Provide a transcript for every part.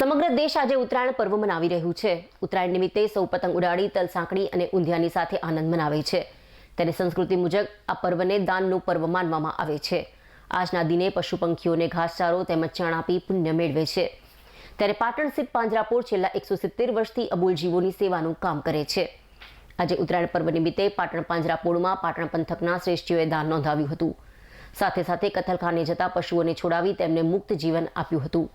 સમગ્ર દેશ આજે ઉત્તરાયણ પર્વ મનાવી રહ્યું છે. ઉત્તરાયણ નિમિત્તે સૌ પતંગ ઉડાડી, તલ સાંકળી અને ઊંધિયાની સાથે આનંદ મનાવે છે. તેની સંસ્કૃતિ મુજબ આ પર્વને દાનનું પર્વ માનવામાં આવે છે. આજના દિને પશુ પંખીઓને ઘાસચારો તેમજ ચણ આપી પુણ્ય મેળવે છે. ત્યારે પાટણ સ્થિત પાંજરાપોળ છેલ્લા એકસો સિત્તેર વર્ષથી અબોલ જીવોની સેવાનું કામ કરે છે. આજે ઉત્તરાયણ પર્વ નિમિત્તે પાટણ પાંજરાપોળમાં પાટણ પંથકના શ્રેષ્ઠીઓએ દાન નોંધાવ્યું હતું. સાથે સાથે કથલખાને જતા પશુઓને છોડાવી તેમને મુક્ત જીવન આપ્યું હતું.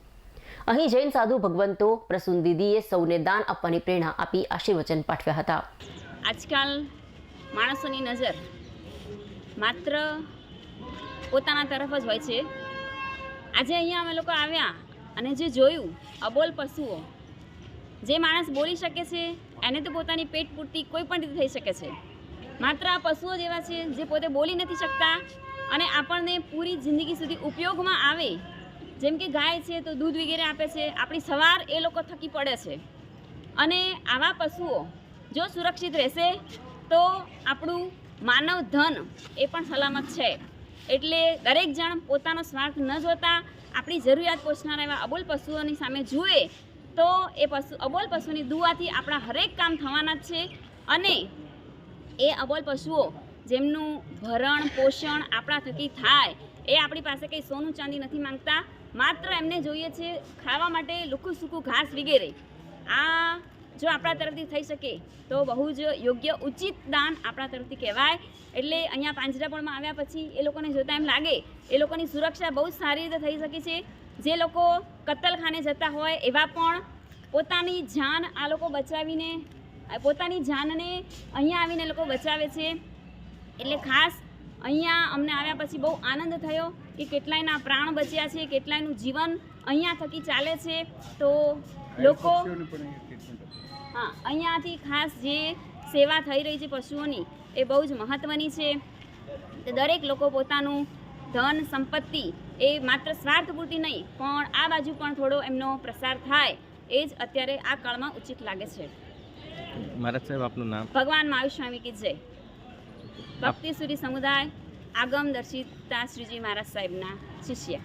અહીં જૈન સાધુ ભગવંતો પ્રસૂન દીદીએ સૌને દાન આપવાની પ્રેરણા આપી આશીર્વચન પાઠવ્યા હતા. આજકાલ માણસોની નજર માત્ર પોતાના તરફ જ હોય છે. આજે અહીંયા અમે લોકો આવ્યા અને જે જોયું અબોલ પશુઓ, જે માણસ બોલી શકે છે, એને તો પોતાની પેટ પૂરતી કોઈ પણ રીતે થઈ શકે છે. માત્ર આ પશુઓ જેવા છે જે પોતે બોલી નથી શકતા અને આપણને પૂરી જિંદગી સુધી ઉપયોગમાં આવે જેમ કે ગાય છે તો દૂધ વગેરે આપે છે. આપણી સવાર એ લોકો થકી પડે છે. અને આવા પશુઓ જો સુરક્ષિત રહેશે તો આપણું માનવ ધન એ પણ સલામત છે. એટલે દરેક જણ પોતાનો સ્વાર્થ ન જોતા, આપણી જરૂરિયાત પહોંચનારા એવા અબોલ પશુઓની સામે જુએ, તો એ પશુ, અબોલ પશુની દુઆથી આપણા હરેક કામ થવાના જ છે. અને એ અબોલ પશુઓ જેમનું ભરણ પોષણ આપણા થકી થાય એ આપણી પાસે કંઈ સોનું ચાંદી નથી માંગતા. માત્ર એમને જોઈએ છે ખાવા માટે લુખું સૂકું ઘાસ વગેરે. આ જો આપણા તરફથી થઈ શકે, તો બહુ જ યોગ્ય ઉચિત દાન આપણા તરફથી કહેવાય. એટલે અહીંયા પાંજરાપણમાં આવ્યા પછી એ લોકોને જોતાં એમ લાગે, એ લોકોની સુરક્ષા બહુ જ સારી રીતે થઈ શકે છે. જે લોકો કત્તલખાને જતા હોય એવા પણ પોતાની જાન આ લોકો બચાવીને, પોતાની જાનને અહીંયા આવીને લોકો બચાવે છે. એટલે ખાસ અહીંયા અમને આવ્યા પછી બહુ આનંદ થયો કે કેટલાયના પ્રાણ બચ્યા છે કેટલાયનું જીવન અહીંયા થકી ચાલે છે. તો લોકો હા અહીંયાથી ખાસ જે સેવા થઈ રહી છે પશુઓની એ બહુ જ મહત્ત્વની છે. દરેક લોકો પોતાનું ધન સંપત્તિ એ માત્ર સ્વાર્થ પૂરતી નહીં પણ આ બાજુ પણ થોડો એમનો પ્રસાર થાય એ જ અત્યારે આ કાળમાં ઉચિત લાગે છે. મહારાજ સાહેબ આપનું નામ? ભગવાન મહાવીર સ્વામી કી જય. ભક્તિ સુરી સમુદાય આગમ દર્શિતા શ્રીજી મહારાજ સાહેબના શિષ્ય.